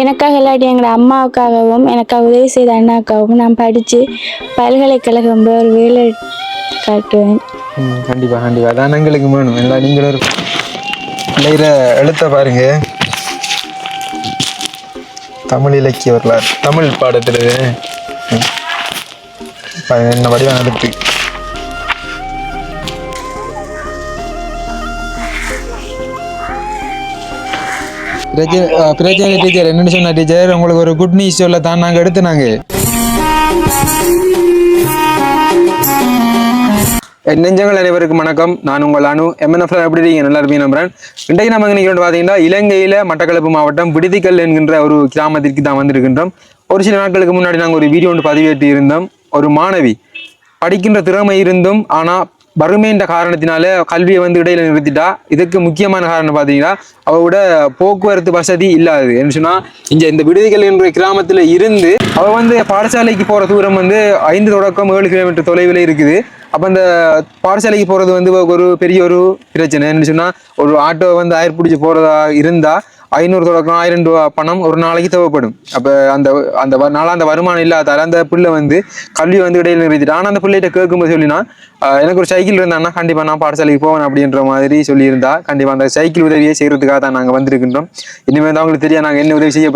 எனக்காக இல்லாட்டி எங்களோட அம்மாவுக்காகவும் எனக்காக உதவி செய்த அண்ணாவுக்காகவும் நான் படித்து பல்கலைக்கழகம் போய் ஒரு வேலை காட்டுவேன் கண்டிப்பாக கண்டிப்பாக அதான் எங்களுக்கு வேணும். எல்லாம் நீங்களும் ஒரு பிள்ளைகிற எழுத்த பாருங்க. தமிழ் இலக்கிய வரலாறு. தமிழ் பாடத்தில் என்ன வடிவம் எழுத்து பிரச்சனை டீச்சர் என்னன்னு சொன்ன டீச்சர் உங்களுக்கு ஒரு குட் நியூஸ் சொல்ல தான் நாங்கள் எடுத்துனாங்க. என் நெஞ்சங்கள் அனைவருக்கும் வணக்கம். நான் உங்கள் அனு. எம்என்எஃப் எப்படி இருக்கீங்க? நல்லா இருப்பீங்க நம்புறேன். இன்றைக்கு நம்ம இன்னைக்கு பார்த்தீங்கன்னா இலங்கையில் மட்டக்களப்பு மாவட்டம் விடுதிக்கல் என்கின்ற ஒரு கிராமத்திற்கு தான் வந்திருக்கின்றோம். ஒரு சில நாட்களுக்கு முன்னாடி நாங்கள் ஒரு வீடியோ ஒன்று பதிவேற்றி இருந்தோம் ஒரு மாணவி படிக்கின்ற திறமை இருந்தும் ஆனால் வறுமைன்ற காரணத்தினால கல்வியை வந்து இடையில நிறுத்திட்டா. இதுக்கு முக்கியமான காரணம் பார்த்தீங்கன்னா அவளோட போக்குவரத்து வசதி இல்லாது என்ன சொன்னா இங்க இந்த விடுதிகள் என்ற கிராமத்துல இருந்து அவ வந்து பாடசாலைக்கு போற தூரம் வந்து ஐந்து தொடக்கம் ஏழு கிலோமீட்டர் தொலைவில் இருக்குது. அப்ப அந்த பாடசாலைக்கு போறது வந்து ஒரு பெரிய ஒரு பிரச்சனை. என்ன சொன்னா ஒரு ஆட்டோ வந்து அயர் பிடிச்சி போறதா இருந்தா ஐநூறு தொடக்கம் ஆயிரம் ரூபா பணம் ஒரு நாளைக்கு தேவைப்படும். அப்போ அந்த அந்த நாளாக அந்த வருமானம் இல்லாதால அந்த பிள்ளை வந்து கல்வி வந்து இடையில நிறுத்திட்டு ஆனால் அந்த பிள்ளைகிட்ட கேட்கும்போது சொல்லினா எனக்கு ஒரு சைக்கிள் இருந்தான்னா கண்டிப்பாக நான் பாடசாலைக்கு போவேன் அப்படின்ற மாதிரி சொல்லியிருந்தா கண்டிப்பாக அந்த சைக்கிள் உதவியை செய்கிறதுக்காக தான் நாங்கள் வந்திருக்கின்றோம். இனிமேல் தான் அவங்களுக்கு தெரியாது நாங்கள் என்ன உதவி செய்ய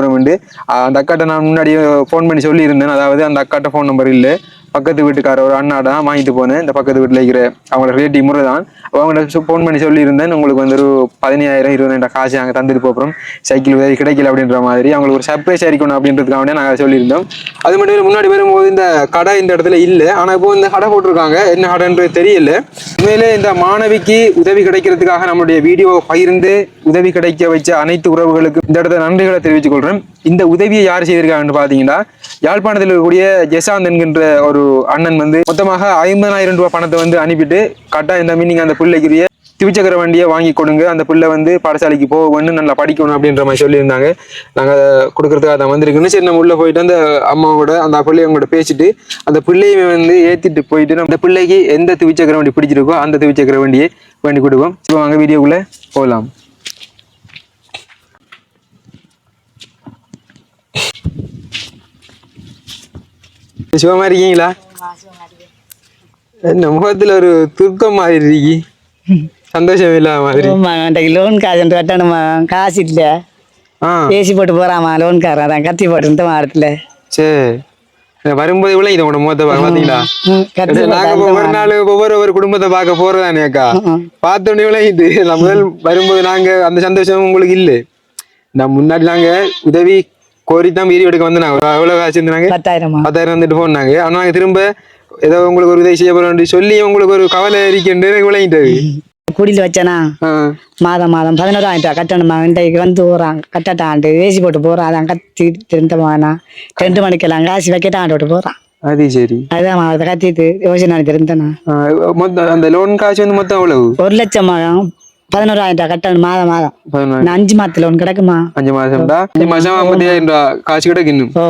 அந்த அக்காட்ட நான் முன்னாடியே ஃபோன் பண்ணி சொல்லியிருந்தேன். அதாவது அந்த அக்காட்ட ஃபோன் நம்பர் இல்லை. பக்கத்து வீட்டுக்கார ஒரு அண்ணா தான் வாங்கிட்டு போனேன். இந்த பக்கத்து வீட்டில் இருக்கிற அவங்களோட ரிலேட்டிவ் முறை தான் அவங்கள்ட்ட ஃபோன் பண்ணி சொல்லியிருந்தேன். உங்களுக்கு வந்து ஒரு பதினாயிரம் இருபதாயிரம் காசு அங்கே தந்துட்டு போகிறோம் சைக்கிள் உதவி கிடைக்கல அப்படின்ற மாதிரி. அவங்களுக்கு ஒரு சர்ப்ரைஸ் அடிக்கணும் அப்படின்றதுக்காக நாங்கள் சொல்லியிருந்தோம். அது மட்டும் இல்லை முன்னாடி வரும்போது இந்த கடை இந்த இடத்துல இல்லை. ஆனால் இப்போ இந்த கடை போட்டிருக்காங்க. என்ன கடைன்றது தெரியல. உண்மையிலே இந்த மாணவிக்கு உதவி கிடைக்கிறதுக்காக நம்மளுடைய வீடியோ பகிர்ந்து உதவி கிடைக்க வச்ச அனைத்து உறவுகளுக்கு இந்த இடத்துல நன்றிகளை தெரிவித்துக் கொள்கிறேன் இந்த உதவியை யார் செய்திருக்காங்கன்னு பார்த்தீங்கன்னா யாழ்ப்பாணத்தில் இருக்கக்கூடிய ஜெசாந்த் என்கின்ற ஒரு அண்ணன் வந்து மொத்தமாக ஐம்பதாயிரம் ரூபாய் பணத்தை வந்து அனுப்பிட்டு கரெக்டாக இந்த மீனிங் அந்த பிள்ளைக்குரிய திருச்சக்கர வண்டியை வாங்கி கொடுங்க. அந்த பிள்ளை வந்து பாடசாலைக்கு போகணும் நல்லா படிக்கணும் அப்படின்ற மாதிரி சொல்லியிருந்தாங்க. நாங்கள் அதை கொடுக்கறதுக்காக தான் வந்திருக்குன்னு சரி நம்ம உள்ளே போயிட்டு அந்த அம்மாவோட அந்த பிள்ளையவங்களோட பேசிட்டு அந்த பிள்ளையை வந்து ஏற்றிட்டு போயிட்டு நம்ம அந்த பிள்ளைக்கு எந்த திருச்சக்கர வண்டி பிடிச்சிருக்கோ அந்த திருச்சக்கர வண்டியை வேண்டி கொடுப்போம். ஸோ வாங்க வீடியோக்குள்ளே போகலாம். சிவமா இருக்கீங்களா? என்ன முகத்துல ஒரு துக்கம் மாதிரி இருக்கி. சந்தோஷம் இல்லாத மாதிரி. லோன் காசு கட்டணுமா? காசு இல்ல. பேசி போட்டு போறாமா? லோன்காரன் அதான் கத்தி போட்டு இந்த வாரத்துல. சரி வரும்போது இவ்வளவு இது உங்களோட முகத்தை பாத்தீங்களா? நாங்க ஒவ்வொரு நாள் ஒவ்வொரு ஒரு குடும்பத்தை பார்க்க போறதானே அக்கா. பார்த்தோன்னே இவ்வளவு இது. முதல் வரும்போது நாங்க அந்த சந்தோஷம் உங்களுக்கு இல்லை. நான் முன்னாடி நாங்க உதவி கோரி தான் வீடியோ எடுக்க வந்து நாங்க எவ்வளவு காசு இருந்தாங்க பத்தாயிரமா? பத்தாயிரம் வந்துட்டு போனாங்க. ஆனா நாங்க திரும்ப ஏதோ உங்களுக்கு ஒரு உதவி செய்ய போறோம் சொல்லி உங்களுக்கு ஒரு கவலை இருக்கின்ற எனக்கு விளங்கிட்டது குடியில் வச்சனா. மாதம் மாதம் பதினோராயிரம் ரூபா கட்டணுமா? இன்றைக்கு வந்து போறான் கட்டட்டான்ட்டு ஏசி போட்டு போறான் அதான் கத்தி திருந்தமானா ரெண்டு மணிக்கெல்லாம் காசு வைக்கட்டான் விட்டு போறான் அது சரி. அதுதான் அதை கத்திட்டு யோசனை திருந்தனா மொத்தம் அந்த லோன் காசு வந்து மொத்தம் எவ்வளவு? ஒரு லட்சம்? பதினோராயிரம் ரூபா கட்டணும் மாதம் மாதம். இன்னும் அஞ்சு மாதத்துல ஒன்று கிடக்குமா? அஞ்சு மாசம்டா அஞ்சு மாசம் ஐம்பத்தாயிரம் காசு கிடக்கு இன்னும் ஓ.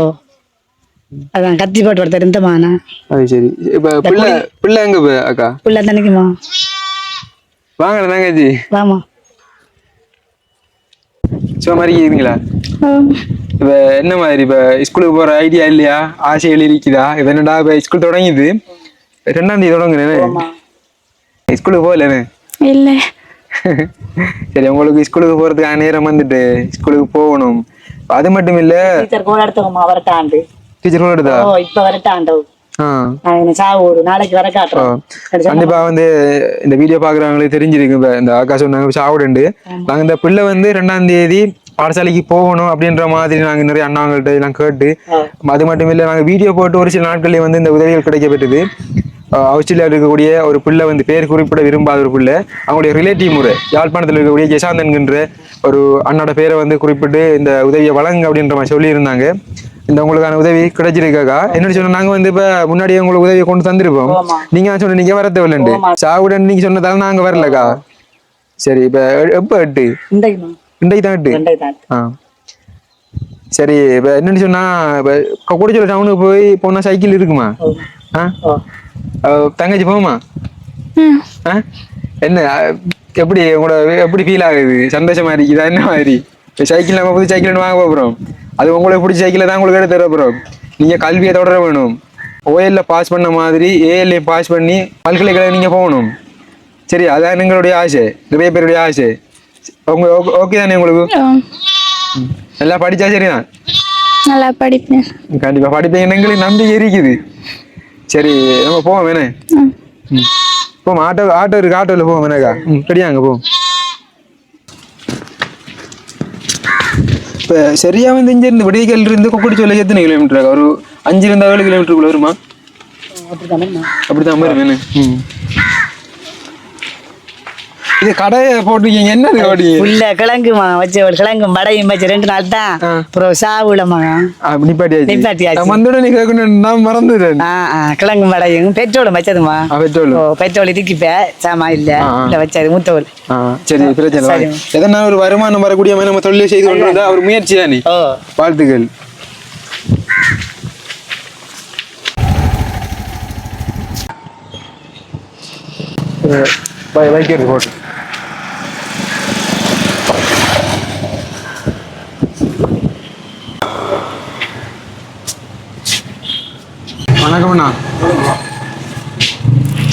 அதான் கத்தி போட்டு ஒருத்தர் இருந்தமானா அது சரி. இப்ப பிள்ளை பிள்ளை எங்க இப்ப அக்கா? பிள்ளை தானேக்குமா வாங்க தங்கச்சி வாமா. மாதிரி இருக்கீங்களா இப்ப என்ன மாதிரி இப்ப ஸ்கூலுக்கு போற ஐடியா இல்லையா? ஆசைகள் இருக்குதா இப்ப என்னடா இப்ப ஸ்கூல் தொடங்கிது. ரெண்டாம் தேதி தொடங்குறேன். ஸ்கூலுக்கு போகலன்னு இல்லை. சரி உங்களுக்கு ஸ்கூலுக்கு போறதுக்கான நேரம் வந்துட்டு ஸ்கூலுக்கு போகணும். அது மட்டும் இல்ல டீச்சர் கூட எடுத்துக்கோமா வரட்டாண்டு. டீச்சர் கூட எடுத்தா இப்ப வரட்டாண்டு. கண்டிப்பா வந்து இந்த வீடியோ பாக்குறவங்களுக்கு தெரிஞ்சிருக்கு இந்த சாவுடண்டு. நாங்க இந்த பிள்ளை வந்து ரெண்டாம் தேதி பாடசாலைக்கு போகணும் அப்படின்ற மாதிரி நாங்க நிறைய அண்ணாங்கள்ட்ட எல்லாம் கேட்டு அது மட்டும் இல்ல நாங்க வீடியோ போட்டு ஒரு சில நாட்கள்லயே வந்து இந்த உதவிகள் கிடைக்கப்பட்டது ஆஸ்திரேலியாவில் இருக்கக்கூடிய ஒரு பிள்ளை வந்து பேர் குறிப்பிட விரும்பாத ஒரு பிள்ளை. அவங்களுடைய ரிலேட்டிவ் முறை யாழ்ப்பாணத்தில் இருக்கக்கூடிய ஜெசாந்த் என்கின்ற ஒரு அண்ணோட பேரை வந்து குறிப்பிட்டு இந்த உதவியை வழங்க அப்படின்ற மாதிரி சொல்லியிருந்தாங்க. இந்த உங்களுக்கான உதவி கிடைச்சிருக்காக்கா? என்ன சொன்னா நாங்க வந்து இப்ப முன்னாடியே உங்களுக்கு உதவியை கொண்டு தந்திருப்போம். நீங்க சொன்ன நீங்க வர தேவையில்லைண்டு சாவுடன் நீங்க சொன்னதால நாங்க வரலக்கா? சரி இப்ப எப்ப எட்டு? இன்றைக்கு தான் எட்டு? ஆ. சரி இப்ப என்னன்னு சொன்னா இப்ப குடிச்சல டவுனுக்கு போய் போனா சைக்கிள் இருக்குமா? ஆ. தங்கச்சி போமா என்ன எப்படி உங்களோட எப்படி ஃபீல் ஆகுது? சந்தோஷமா இருக்குதா? என்ன மாதிரி? சைக்கிள் நம்ம புது சைக்கிள் வாங்க போகிறோம் அது உங்களுக்கு பிடிச்ச சைக்கிளை தான் உங்களுக்கு எடுத்து தர போகிறோம் நீங்கள் கல்வியை தொடர வேணும். ஓஎல்ல பாஸ் பண்ண மாதிரி ஏஎல்ஏ பாஸ் பண்ணி பல்கலைக்கழகம் நீங்கள் போகணும். சரி அதான் எங்களுடைய ஆசை. நிறைய பேருடைய ஆசை. உங்க ஓகே தானே உங்களுக்கு. நல்லா படிச்சா சரிதான்? நல்லா படிப்பேன். கண்டிப்பாக படிப்பீங்கன்னு எங்களுக்கு நம்பிக்கை இருக்குது. சரி நம்ம போவோம் வேணே போவோம் ஆட்டோ ஆட்டோ இருக்கு ஆட்டோவில் போவோம் வேணாக்கா ம். ரெடியாங்க போவோம் இப்போ சரியாக வந்து இங்கேருந்து விடியக்கல் இருந்து கொக்கடிச்சோல எத்தனை கிலோமீட்டர் ஒரு அஞ்சுலேருந்து ஏழு கிலோமீட்டருக்குள்ள வருமா? அப்படிதான் வரும் வேணும் ம். இது கடையை போட்டிருக்கீங்க. என்ன அப்படி? உள்ள கிழங்குமா வச்சு ஒரு கிழங்கும் வடையும் வச்சு ரெண்டு நாள் தான். அப்புறம் சாவுலமா அப்படி நிப்பாட்டியாச்சு. நிப்பாட்டியாச்சு. வந்தோடனே கேட்கணும் நான் மறந்துடுறேன் கிழங்கும் வடையும். பெட்ரோலும் வச்சதுமா பெட்ரோல். ஓ பெட்ரோல் இதுக்கிப்ப சாமா இல்ல. இல்ல வச்சது மூத்தவள் சரி பிரச்சனை. எதனா ஒரு வருமானம் வரக்கூடிய மாதிரி நம்ம தொழிலை செய்து கொண்டிருந்தா ஒரு முயற்சி தானே? ஓ. வாழ்த்துக்கள். வைக்கிறது போட்டு. வணக்கம்ண்ணா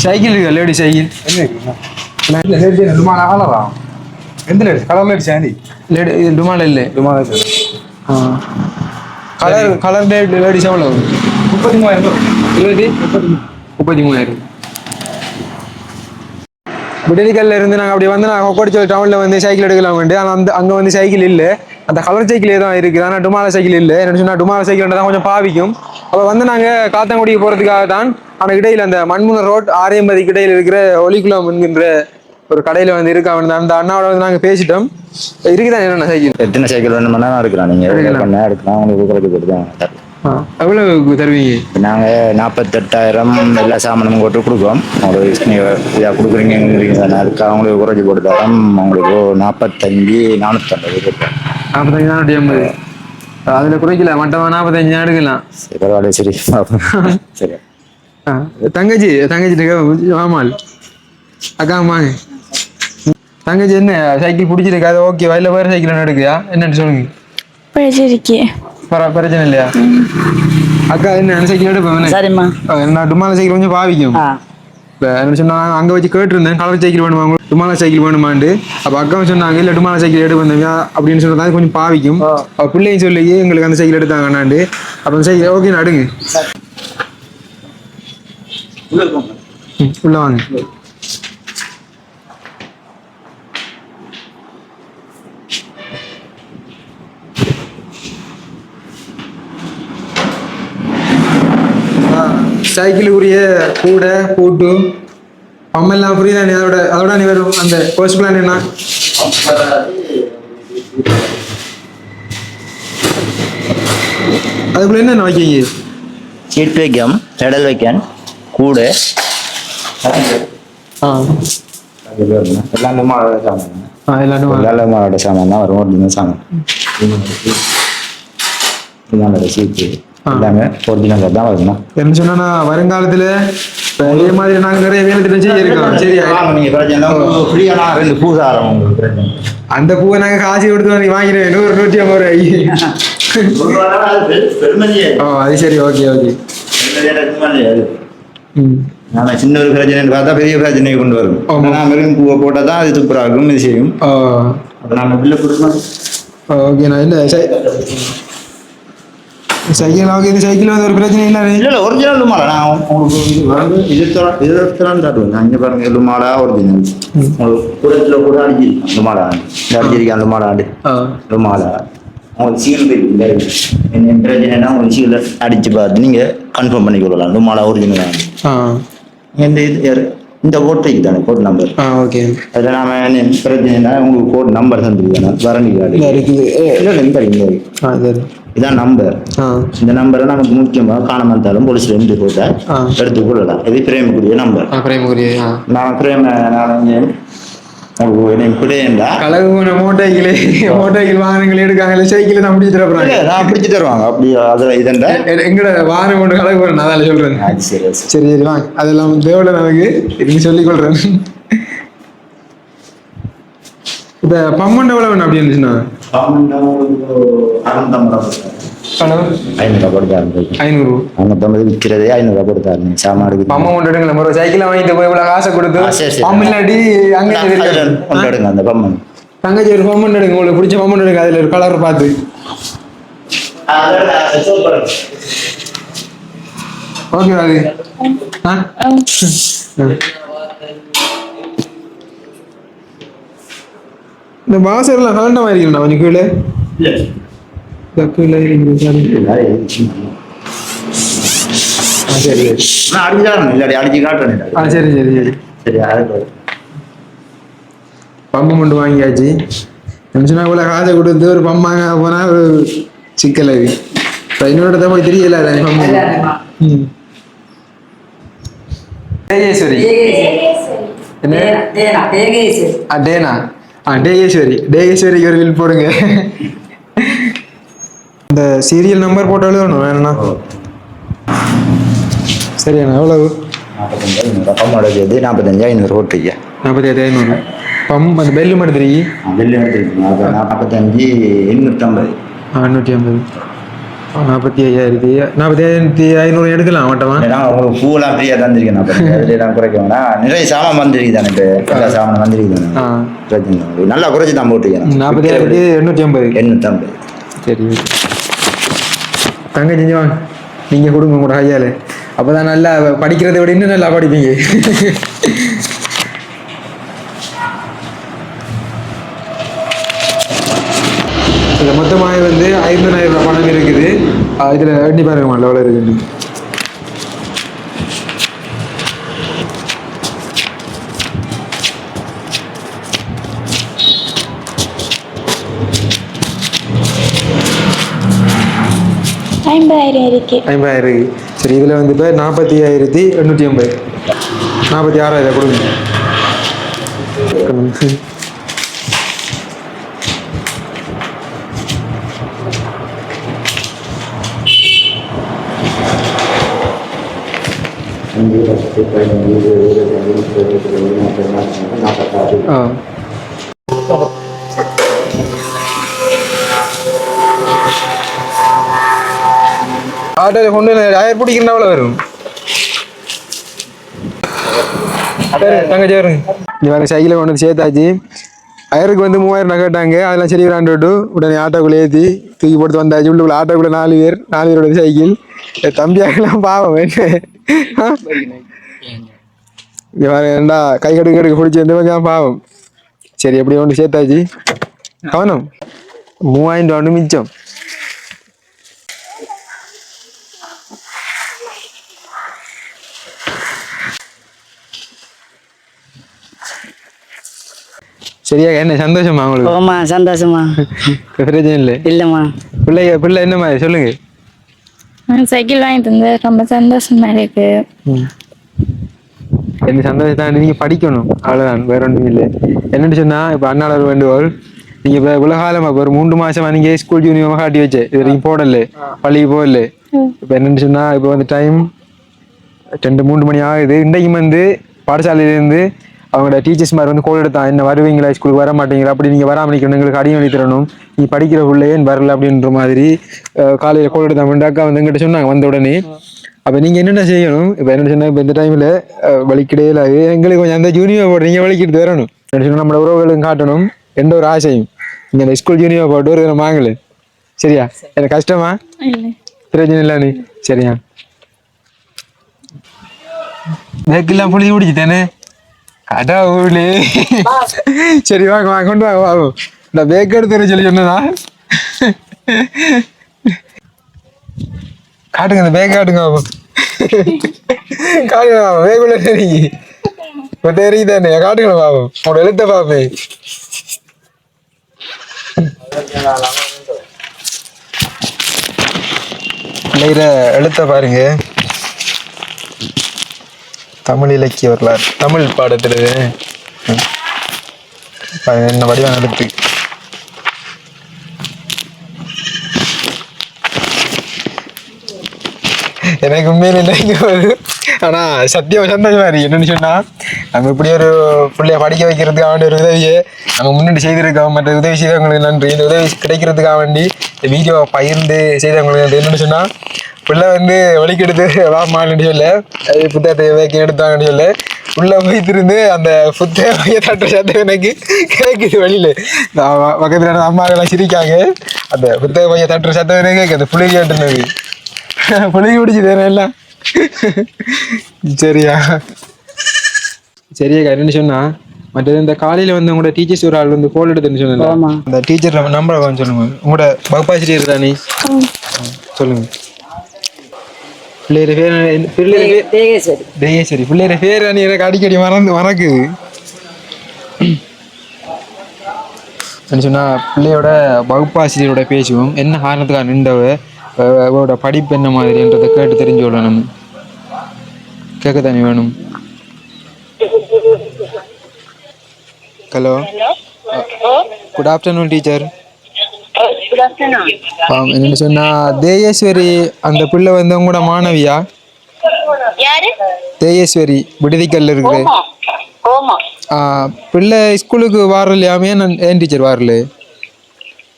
சைக்கிள் இருக்கா லேடி சைக்கிள். எந்த லேடி கலர்ல அடிச்சாண்டி லேடி இது டுமால் இல்லை. கலர் கலர் டேட் லேடிஸ் எவ்வளோ முப்பத்தி மூவாயிரம். இருபது? முப்பத்தி மூணாயிரம் விடுதிக்கல்ல இருந்து நாங்கள் அப்படி வந்து நாங்கள் கொக்கடிச்சோல் டவுனில் வந்து சைக்கிள் எடுக்கலாம் வேண்டு ஆனால் அந்த அங்கே வந்து சைக்கிள் இல்லை. அந்த கலர் சைக்கிளே தான் இருக்குது. ஆனால் டுமால சைக்கிள் இல்லை. என்ன சொன்னால் டுமால சைக்கிள் தான் கொஞ்சம் பாவிக்கும். அப்போ வந்து நாங்கள் காத்தாங்குடிக்கு போகிறதுக்காக தான் ஆனால் இடையில் அந்த மண்முன ரோட் ஆரியம்பதிக்கு இடையில் இருக்கிற ஒலிக்குளம் என்கின்ற ஒரு கடையில் வந்து இருக்கா அந்த அண்ணாவோட வந்து நாங்கள் பேசிட்டோம். இருக்குதான் என்னென்ன சைக்கிள் எத்தனை சைக்கிள் வேணுமென்னா எடுக்கலாம்? நீங்க எடுக்கலாம். பண்ண எடுக்கலாம். உங்களுக்கு குறைச்சி கொடுத்தோம் எவ்வளோ தருவீங்க? நாங்கள் நாற்பத்தெட்டாயிரம் எல்லா சாமானும் போட்டு உங்களுக்கு நீங்கள் இதாக கொடுக்குறீங்க அதுக்கு அவங்களுக்கு குறைச்சி கொடுத்தாலும் உங்களுக்கு நாற்பத்தஞ்சு நானூற்றம்பது கொடுப்போம். நாற்பத்தஞ்சு நானூற்றி ஐம்பது அதில் குறைக்கல மட்டமாக நாற்பத்தஞ்சு தான் எடுக்கலாம் சரி பரவாயில்ல சரி. சரி. தங்கச்சி தங்கச்சி ஆமால் அக்கா வாங்க தங்கச்சி என்ன சைக்கிள் பிடிச்சிருக்கு? அது ஓகே வயலில் வேறு சைக்கிள் என்ன எடுக்குயா என்னன்னு சொல்லுங்க. படிச்சிருக்கே பர பிரச்சனை இல்லையா? அக்கா என்ன சைக்கிள் எடுப்பேன் சரிம்மா. நான் டுமால சைக்கிள் கொஞ்சம் பாவிக்கும். ஆ. இப்போ என்ன சொன்னாங்க அங்கே வச்சு கேட்டிருந்தேன் கலர் சைக்கிள் வேணுமா உங்களுக்கு? டுமாலா சைக்கிள் வேணுமாண்டு அப்போ அக்கா சொன்னாங்க இல்லை டுமாலா சைக்கிள் எடுப்பு வந்தீங்க அப்படின்னு சொன்னதால கொஞ்சம் பாவிக்கும். அப்போ பிள்ளையும் சொல்லி எங்களுக்கு அந்த சைக்கிள் எடுத்தாங்க அண்ணாண்டு அப்போ அந்த சைக்கிள் ஓகே நடுங்க ம், உள்ள வாங்க ஆ, சைக்கிளுக்குரிய கூடை பூட்டு பம்மெல்லாம் புரியுதானே அதோட அதோட நீ வரும் அந்த ஃபர்ஸ்ட் பிளான் என்ன அதுக்குள்ள என்ன வைக்கீங்க சீட் வைக்கம் பெடல் வைக்கன் கூடு ஆ எல்லாம் மாவோட சாமான் ஆ எல்லாரும் வா. எல்லா மாவோட சாமான் தான் வரும் ஒரிஜினல் சாமான் இதோட சீட்டு எல்லாமே ஒரிஜினல் தான் வருமா என்ன சொன்னா வருங்காலத்துல இதே மாதிரி நாங்க நிறைய வேலை செய்ய இருக்கோம் சரியா? நீங்க பிரச்சனை ஃப்ரீயான ரெண்டு பூசாரம் உங்களுக்கு பிரச்சனை அந்த பூவை நாங்க காசு கொடுத்து வாங்கி வாங்கிடுவேன் நூறு நூற்றி ஐம்பது பெருமதியே. ஓ அது சரி. Okay okay. ம். நாம சின்ன ஒரு பிரச்சனை பார்த்தா பெரிய பிரச்சனையை கொண்டு வரும். ஆமா. வெறும் பூவை போட்டால் தான் அது துப்புராகும் இது செய்யும். ஓ அப்போ நம்ம பில்லை கொடுக்கணும். ஓகேண்ணா. இல்லை சை- சைக்கிள் ஓகே இது சைக்கிள் வந்து ஒரு பிரச்சனை இல்லை இல்லை இல்லை ஒரிஜினல் லுமாலா. நான் உங்களுக்கு இது வந்து இது தரம் காட்டுவேன் நான் இங்கே பாருங்க லுமாலா ஒரிஜினல் கூடத்தில் கூட அடிச்சிருக்கேன் லுமாலா அடிச்சிருக்கேன் லுமாலா ஆண்டு? ஆ. லுமாலா. உங்களுக்கு சீல் இல்லை என்ன பிரச்சனைனா உங்களுக்கு சீல் அடிச்சு பார்த்து நீங்கள் கன்ஃபார்ம் பண்ணிக்கொள்ளலாம். லுமாலா ஒரிஜினல் ஆண்டு. இந்த இது இந்த கோட்டைக்கு தானே கோட் நம்பர் ஓகே அதில் நாம என்ன பிரச்சனைனா உங்களுக்கு கோட் நம்பர் தந்துருக்கேன் வரண்டி கார்டு இல்லை. ஏ, இல்லை இதான் நம்பர் இந்த நம்பரை நமக்கு முக்கியமாக காணாம இருந்தாலும் போலீஸ்ல இருந்து போட்டால் ஆ. எடுத்துக்கொள்ளலாம் இது பிரேமுக்குரிய நம்பர் ஆ நான் பிரேம நான் போன மோட்டைக்கிளே மோட்டைக்கிள் வாகனங்கள் எடுக்காங்க சைக்கிள் தான் பிடிச்சி தரப்புறாங்க நான் பிடிச்சி தருவாங்க அப்படி அதில் இதண்டா எங்கட வாகனம் கொண்டு கலகு போறேன் அதால சொல்றேன் அது சரி அது சரி. வாங்க அதெல்லாம் தேவையில்ல நமக்கு இதுன்னு சொல்லிக் கொள்றேன் இப்போ பம்மண்ட எவ்வளோ வேணும் அப்படி இருந்துச்சுன்னா ஐநூறுரூவா கொடுத்தாரு. ஐநூறு. ஐநூற்றம்பது விற்கிறதே ஐநூறுரூவா கொடுத்தாரு. சாமானுக்கு பம்ம கொண்டு எடுங்களேன் ஒரு சைக்கிளை வாங்கிட்டு போய் இவ்வளோ காசை கொடுத்து. அங்கே ஒன்று எடுங்க அந்த பம்மன் தங்கச்சி ஒரு பம்மன் எடுங்க உங்களுக்கு பிடிச்ச பம்மன் எடுங்க அதில் ஒரு கலர் பார்த்து. ஓகே அது ஆ? ஆ. இந்த பாசர்லாம் கலண்ட மாதிரி இருக்குண்ணா கொஞ்சம் கீழே. இருக்குது சாரி. ஆ சரி சரி. அடிச்சாடணும் இல்லாடி அடிச்சு காட்டணும் ஆ சரி சரி சரி. சரி அது பம்பு மட்டும் வாங்கியாச்சு. நிமிஷம் கூட காசை கொடுத்து ஒரு பம்பாங்க போனா ஒரு சிக்கல் அது. இப்போ இன்னொரு போய் தெரியல டேகேஸ்வரி என்ன? ஆ டேகேஸ்வரி டேகேஸ்வரிக்கு ஒரு வில் போடுங்க. இந்த சீரியல் நம்பர் போட்டு எழுதணும் வேணும்னா. சரியாண்ணா எவ்வளவு? நாற்பத்தஞ்சு ஐநூறு பம்மோட சேர்த்து நாற்பத்தஞ்சு ஐநூறு ஓட்டுங்க நாற்பத்தி ஏழு ஐநூறு. பம் அந்த பெல்லு மட்டும் தெரியும்? வெளில எடுத்துருக்கீங்க நாற்பத்தஞ்சு எண்ணூற்றம்பது நானூற்றி ஐம்பது. நாற்பத்தி ஐயாயிரத்தி நாற்பத்தி ஐயாயிரத்தி ஐநூறு எடுக்கலாம் மட்டமா உங்களுக்கு பூவெல்லாம் ஃப்ரீயாக தந்திருக்கேன் நான் அதில் எல்லாம் குறைக்க வேணாம். நிறைய சாமான் வந்துருக்கு தானே இப்போ சாமான் வந்துருக்கு தானே. நல்லா குறைச்சி தான் போட்டுக்கிறேன் நாற்பத்தி ஐயாயிரத்தி எண்ணூற்றி ஐம்பது. எண்ணூற்றம்பது சரி தங்க செஞ்சவான் நீங்கள் கொடுங்க கூட கையால். அப்போ தான் நல்லா படிக்கிறதை விட இன்னும் நல்லா படிப்பீங்க. இதில் மொத்தமாக வந்து ஐம்பதாயிரம் ரூபாய் பணம் இருக்குது. இதில் எண்ணி பாருங்க எவ்வளோ இருக்குன்னு. ஐம்பதாயிரம் இருக்கு. ஐம்பதாயிரம் இருக்கு. சரி இதில் வந்து இப்போ நாற்பத்தி ஐயாயிரத்தி எண்ணூற்றி ஐம்பது. நாற்பத்தி ஆறாயிரம் கொடுங்க அஞ்சு ஆட்டோ கொண்டு ஆயிரம் பிடிக்கிறா எவ்வளோ வரும் தங்கச்சி வருங்க இந்த மாதிரி சைக்கிளை கொண்டு வந்து சேர்த்தாச்சு அயருக்கு வந்து மூவாயிரம் நகை கேட்டாங்க அதெல்லாம் சரி விளாண்டு விட்டு உடனே ஆட்டோக்குள்ளே ஏற்றி தூக்கி போட்டு வந்தாச்சு உள்ளுக்குள்ள ஆட்டோக்குள்ளே நாலு பேர் நாலு பேரோட சைக்கிள் என் தம்பியாக்கெல்லாம் பாவம் என்ன ஆ? இங்கே கை கடுக்கு கடுக்கு பிடிச்சி வந்து கொஞ்சம் பாவம் சரி எப்படி ஒன்று சேர்த்தாச்சு கவனம் மூவாயிரம் ரூபா ஒன்று மிச்சம் சரியா? என்ன சந்தோஷமா உங்களுக்கு? போமா சந்தோஷமா. பிரச்சனை இல்லை இல்லைம்மா. பிள்ளைங்க பிள்ளை என்ன மாதிரி? சொல்லுங்க. சைக்கிள் வாங்கி தந்து ரொம்ப சந்தோஷமா இருக்கு. என்ன சந்தோஷத்தான் நீங்க படிக்கணும். அவ்வளவுதான். வேற ஒன்றும் இல்லை. என்னன்னு சொன்னா இப்ப அண்ணாளர் வேண்டுகோள் நீங்க இப்ப உலகாலமா இப்ப ஒரு மூன்று மாசமா நீங்க ஸ்கூல் யூனிஃபார்ம் காட்டி வச்சு. இது வரைக்கும் போடல. பள்ளிக்கு போகல. இப்ப என்னன்னு சொன்னா இப்ப வந்து டைம் ரெண்டு மூன்று மணி ஆகுது. இன்றைக்கும் வந்து பாடசாலையிலேருந்து அவங்களோட டீச்சர்ஸ் மாதிரி வந்து கோல் எடுத்தா என்ன வருவீங்களா? ஸ்கூலுக்கு வர மாட்டீங்களா அப்படி நீங்கள் வராமல் நிற்கணும் எங்களுக்கு அடியும் தரணும் நீ படிக்கிற பிள்ளையே வரல அப்படின்ற மாதிரி காலையில் கோல் எடுத்தா அக்கா வந்து எங்கிட்ட சொன்னாங்க வந்த உடனே. அப்போ நீங்கள் என்னென்ன செய்யணும்? இப்போ என்ன சொன்னால் இப்போ இந்த டைமில் வலிக்கிடையில் எங்களுக்கு கொஞ்சம் அந்த ஜூனியர் போட்டு நீங்கள் வலிக்கிட்டு வரணும். என்ன சொன்னால் நம்மளோட உறவுகளும் காட்டணும். எந்த ஒரு ஆசையும். நீங்கள் அந்த ஸ்கூல் ஜூனியர் போட்டு ஒரு வாங்கல. சரியா? எனக்கு கஷ்டமா? பிரச்சனை இல்லை நீ. சரியா? பேக்கெல்லாம் புளி பிடிச்சிட்டேனே. கடவுளே. சரி வாங்க வாங்க கொண்டு வாங்க வாங்க. இந்த பேக் எடுத்து சொல்லி சொன்னதா காட்டுங்க இந்த பேக் காட்டுங்க பாபு காட்டுங்க பாபு பேக் உள்ள தெரியுங்க இப்போ தெரியுதானே காட்டுங்க பாபு உங்களோட எழுத்த பாப்பே எழுத்த பாருங்க. தமிழ் இலக்கிய வரலாறு. தமிழ் பாடத்தில். என்ன வடிவம் எழுத்து எனக்கு உண்மையில இங்க ஒரு ஆனா சத்தியம் சந்தோஷமா இருக்கு. என்னன்னு சொன்னா நம்ம இப்படி ஒரு பிள்ளைய படிக்க வைக்கிறதுக்காக வேண்டிய ஒரு உதவியை நம்ம முன்னாடி செய்திருக்கோம். மற்ற உதவி செய்தவங்களுக்கு நன்றி. இந்த உதவி கிடைக்கிறதுக்காக வேண்டி இந்த வீடியோ பகிர்ந்து செய்தவங்களுக்கு என்னன்னு சொன்னா பிள்ளை வந்து வலிக்கெடுத்து வாமான்னு சொல்ல. புத்தகத்தை வேக்க எடுத்தாங்கன்னு சொல்ல. உள்ள போய்த்திருந்து அந்த புத்தக மைய தட்டுற சத்தம் எனக்கு கேட்குது வெளியில நான் பக்கத்துல அம்மாக்கெல்லாம் சிரிக்காங்க. அந்த புத்தக மைய தட்டுற சத்தம் எனக்கு கேட்குது அந்த புள்ளி கேட்டுனது புள்ளி பிடிச்சது எல்லாம் சரியா? சரியா என்ன சொன்னா. மற்றது இந்த காலையில வந்து உங்களோட டீச்சர்ஸ் ஒரு ஆள் வந்து கோல் எடுத்துன்னு சொன்னேன். அந்த டீச்சர் நம்பர் கொஞ்சம் சொல்லுங்க. உங்களோட வகுப்பாசிரியர் தானே? சொல்லுங்க. பிள்ளைய பேர் என்ன- பிள்ளைய பேர் தேகேஸ்வரி. டேய் சரி பிள்ளைய பேர் நீ எனக்கு அடிக்கடி மறந்து மறக்குது. என்ன சொன்னா பிள்ளையோட வகுப்பாசிரியரோட பேசுவோம் என்ன காரணத்துக்காக நின்றவ அவ- அவளோட படிப்பு என்ன மாதிரின்றதை கேட்டு தெரிஞ்சு கொள்ளணும் கேட்க தானே வேணும்? ஹலோ. Good afternoon teacher. என்னன்னு சொன்னா தேயேஸ்வரி அந்த பிள்ளை வந்து உங்களோட மாணவியா? யாரு? தேயேஸ்வரி விடுதிக்கல்ல இருக்குது பிள்ளை ஸ்கூலுக்கு வரலையாமே நான் ஏன் டீச்சர் வரல?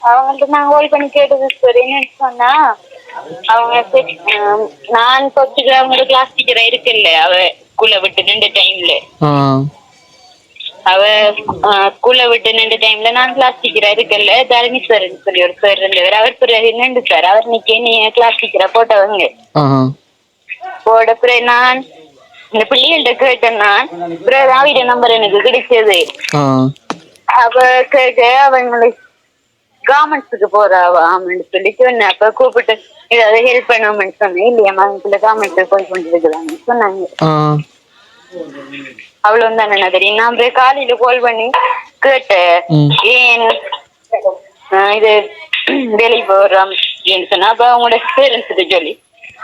அவங்கள்ட்ட நான் கால் பண்ணி கேட்டது சரி என்னன்னு சொன்னா அவங்க நான் ஃபர்ஸ்ட் அவங்களோட கிளாஸ் டீச்சரா இருக்குல்ல அவ ஸ்கூல்ல விட்டு நின்ற டைம்ல அவ ஸ்கூல்ல விட்டு நின்ற டைம்ல நான் கிளாஸ் டீச்சரா இருக்கல்ல தரணி சார் சொல்லி ஒரு சார் இருந்தவர். அவர் பிறகு நின்று சார் அவர் நிக்க நீ கிளாஸ் டீச்சரா போட்டவங்க. போட பிறகு நான் இந்த பிள்ளைகள்ட்ட கேட்டேன் நான் பிறகு ஆவிட நம்பர் எனக்கு கிடைச்சது. அவ கேட்க அவங்களுக்கு கவர்மெண்ட்ஸுக்கு போறாவா? அப்படின்னு சொல்லி சொன்னேன். அப்ப கூப்பிட்டு ஏதாவது ஹெல்ப் பண்ணுவோம்னு சொன்னேன். இல்லையா அவங்களுக்குள்ள கவர்மெண்ட்ஸுக்கு போய் கொண்டு இருக்கிறாங்க சொன்னாங்க. அவ்வளவு தான் தெரியும் நான் போய் காலையில கால் பண்ணி கேட்டேன். ஏன்? இது வேலைக்கு போறோம் அப்படின்னு சொன்னா அப்ப அவங்களோட பேரண்ட்ஸுக்கு சொல்லி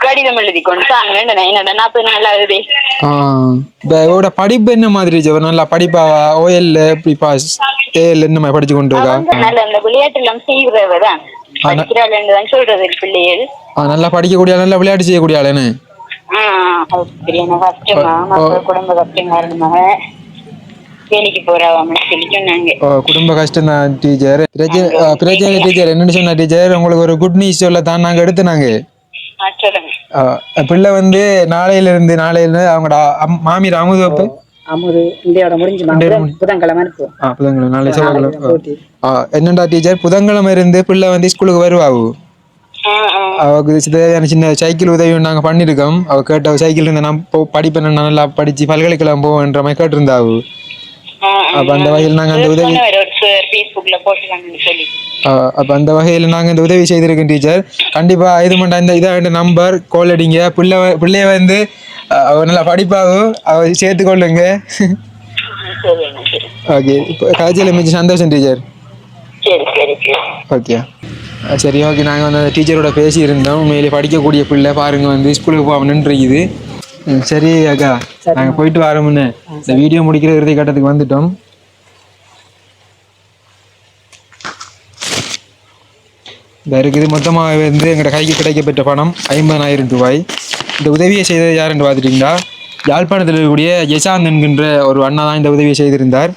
கடிதம் எழுதி கொண்டு தாங்க என்னடா நாற்பது நாள் ஆகுது இவரோட படிப்பு என்ன மாதிரி ஜெவர் நல்லா படிப்பாவா ஓஎல்ல இப்படி பாஸ் ஏஎல் என்ன மாதிரி படிச்சு கொண்டு இருக்கா? நல்ல அந்த விளையாட்டு எல்லாம் செய்கிறவ தான் படிக்கிறாள் தான் சொல்றது பிள்ளைகள். நல்லா படிக்கக்கூடிய நல்லா விளையாட்டு செய்யக்கூடிய ஆளுன்னு குடும்ப கஷ்டம் வேலைக்கு குடும்ப கஷ்டம் தான் டீச்சர். பிரச்சனை டீச்சர் என்னன்னு சொன்னா டீச்சர் உங்களுக்கு ஒரு குட் நியூஸ் சொல்ல தான் நாங்கள் எடுத்துனாங்க. பிள்ளை வந்து நாளையில இருந்து நாளையில இருந்து அவங்களோட மாமியார் அமுதப்பு புதன்கிழமை நாளை செவ்வாய்க்கிழமை என்னண்டா டீச்சர்? புதன்கிழமை இருந்து பிள்ளை வந்து ஸ்கூலுக்கு வருவாவு? தேவையான சின்ன சைக்கிள் உதவி நாங்க பண்ணிருக்கோம். அவ கேட்ட சைக்கிள் இருந்தா நான் போ படிப்பேன் நான் நல்லா படிச்சு பல்கலைக்கழகம் போவேன்ற மாதிரி கேட்டிருந்தாவு ஆஹ் அப்ப அந்த வகையில் நாங்க அந்த உதவி அப்ப அந்த வகையில் நாங்க இந்த உதவி செய்திருக்கோம் டீச்சர். கண்டிப்பா இது மட்டும் இந்த இதாக நம்பர் கால் அடிங்க. பிள்ளை பிள்ளைய வந்து அவ நல்லா படிப்பாவும் அவ. சேர்த்துக்கொள்ளுங்க சரி அண்ணா, சரி. ஓகே. இப்போ காய்ச்சல் மிச்சம் சந்தோஷம் டீச்சர். சரி சரி சரி. ஓகே. சரி ஓகே நாங்கள் வந்து அந்த டீச்சரோட பேசியிருந்தோம். உண்மையிலே படிக்கக்கூடிய பிள்ளை பாருங்க வந்து ஸ்கூலுக்கு போக நின்றுக்குது சரி அக்கா. நாங்கள் போயிட்டு வரோம்னு. இந்த வீடியோ முடிக்கிற இறுதி கட்டத்துக்கு வந்துட்டோம். இந்த இருக்குது மொத்தமாக வந்து எங்களோட கைக்கு கிடைக்கப்பெற்ற பணம் ஐம்பதாயிரம் ரூபாய். இந்த உதவியை செய்தது யாருன்னு பார்த்துட்டிங்கன்னா யாழ்ப்பாணத்தில் இருக்கக்கூடிய யசாந்த் என்கின்ற ஒரு அண்ணா தான் இந்த உதவியை செய்திருந்தார்.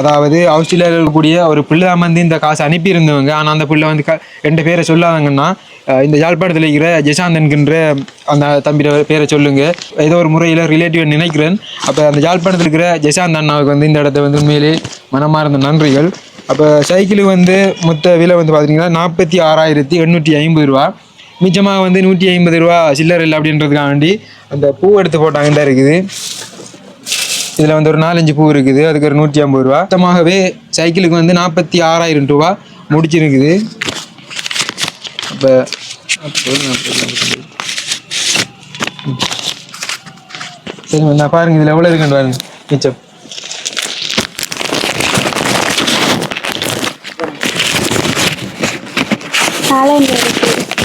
அதாவது ஆஸ்திரேலியாவில் இருக்கக்கூடிய ஒரு பிள்ளை வந்து இந்த காசு அனுப்பியிருந்தவங்க. ஆனால் அந்த பிள்ளை வந்து க ரெண்டு பேரை சொல்லாதாங்கன்னா இந்த யாழ்ப்பாணத்தில் இருக்கிற ஜெசாந்த் என்கின்ற அந்த தம்பியோட பேரை சொல்லுங்க. ஏதோ ஒரு முறையில் ரிலேட்டிவ் நினைக்கிறேன். அப்போ அந்த யாழ்ப்பாணத்தில் இருக்கிற ஜெசாந்த் அண்ணாவுக்கு வந்து இந்த இடத்த வந்து உண்மையிலே மனமார்ந்த நன்றிகள். அப்போ சைக்கிளுக்கு வந்து மொத்த விலை வந்து பார்த்தீங்கன்னா நாற்பத்தி ஆறாயிரத்தி எண்ணூற்றி ஐம்பது ரூபா. மிச்சமாக வந்து நூற்றி ஐம்பது ரூபா சில்லர் இல்லை அப்படின்றதுக்காக வேண்டி அந்த பூ எடுத்து போட்டாங்க தான் இருக்குது. இதில் வந்து ஒரு நாலஞ்சு பூ இருக்குது. அதுக்கு ஒரு நூற்றி ஐம்பது ரூபா. மொத்தமாகவே சைக்கிளுக்கு வந்து நாற்பத்தி ஆறாயிரம் ரூபா முடிச்சிருக்குது. அப்போ சரி நான் பாருங்க இதில் எவ்வளோ இருக்குன்னு பாருங்க. மிச்சம்.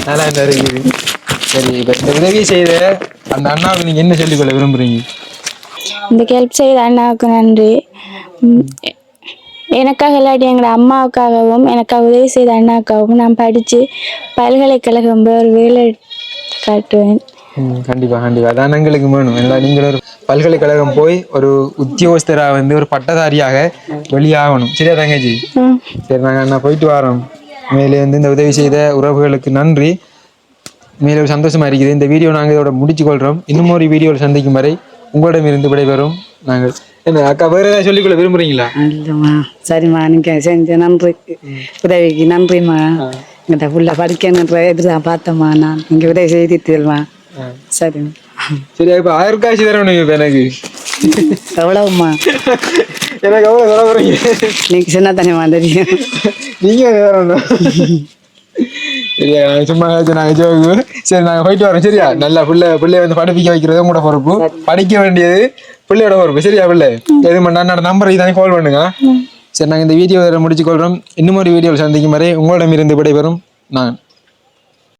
நாலாயிரம் இருக்குது. சரி இப்போ இந்த உதவி செய்த அந்த அண்ணாவுக்கு நீங்கள் என்ன சொல்லிக்கொள்ள விரும்புகிறீங்க இந்த ஹெல்ப் செய்த அண்ணாவுக்கு நன்றி. எனக்காக இல்லாட்டி எங்களோட அம்மாவுக்காகவும் எனக்காக உதவி செய்த அண்ணாவுக்காகவும் நான் படித்து பல்கலைக்கழகம் ஒரு வேலை காட்டுவேன். ம், கண்டிப்பா கண்டிப்பா. அதான் எங்களுக்கு வேணும். நீங்கள் ஒரு பல்கலைக்கழகம் போய் ஒரு உத்தியோகஸ்தரா வந்து ஒரு பட்டதாரியாக வெளியாகணும். சரியா தங்கச்சி? ம். சரி நாங்கள் நான் போயிட்டு வரோம். மேலே வந்து இந்த உதவி செய்த உறவுகளுக்கு நன்றி. மேலே ஒரு சந்தோஷமா இருக்குது. இந்த வீடியோ நாங்கள் இதோட முடிச்சு கொள்றோம். இன்னும் ஒரு வீடியோவில் சந்திக்கும் வரை உங்களிடமிருந்து விடைபெறும். நாங்கள் என்ன அக்கா வேற ஏதாவது சொல்லிக்கொள்ள விரும்புறீங்களா? இல்லைம்மா. சரிம்மா நீங்கள் செஞ்ச நன்றி உதவிக்கு நன்றிம்மா. எங்கிட்ட ஃபுல்லாக படிக்கணுன்ற எதிர்தான் பார்த்தம்மா நான் நீங்கள் உதவி செய்திருமா சரிம்மா. சரியா இப்போ ஆயிரம் காசு தரணும் இப்போ எனக்கு? எவ்வளவும்மா? எனக்கு எவ்வளோ நீங்கள் சின்ன தனிமா தெரியும். நீங்க தரணும். சரியா நாங்க சும்மா நாங்கள் சரி நாங்கள் போயிட்டு வரோம் சரியா? நல்லா பிள்ளை பிள்ளைய வந்து படிப்பிக்க வைக்கிறது உங்களோட பொறுப்பு. படிக்க வேண்டியது பிள்ளையோட பொறுப்பு. சரியா பிள்ளை? எது பண்ணா என்னோட நம்பருக்கு தானே கால் பண்ணுங்க. சரி நாங்கள் இந்த வீடியோ முடிச்சு கொள்றோம். இன்னும் ஒரு வீடியோவில் சந்திக்கும் வரை உங்களிடமிருந்து விடைபெறும். நான்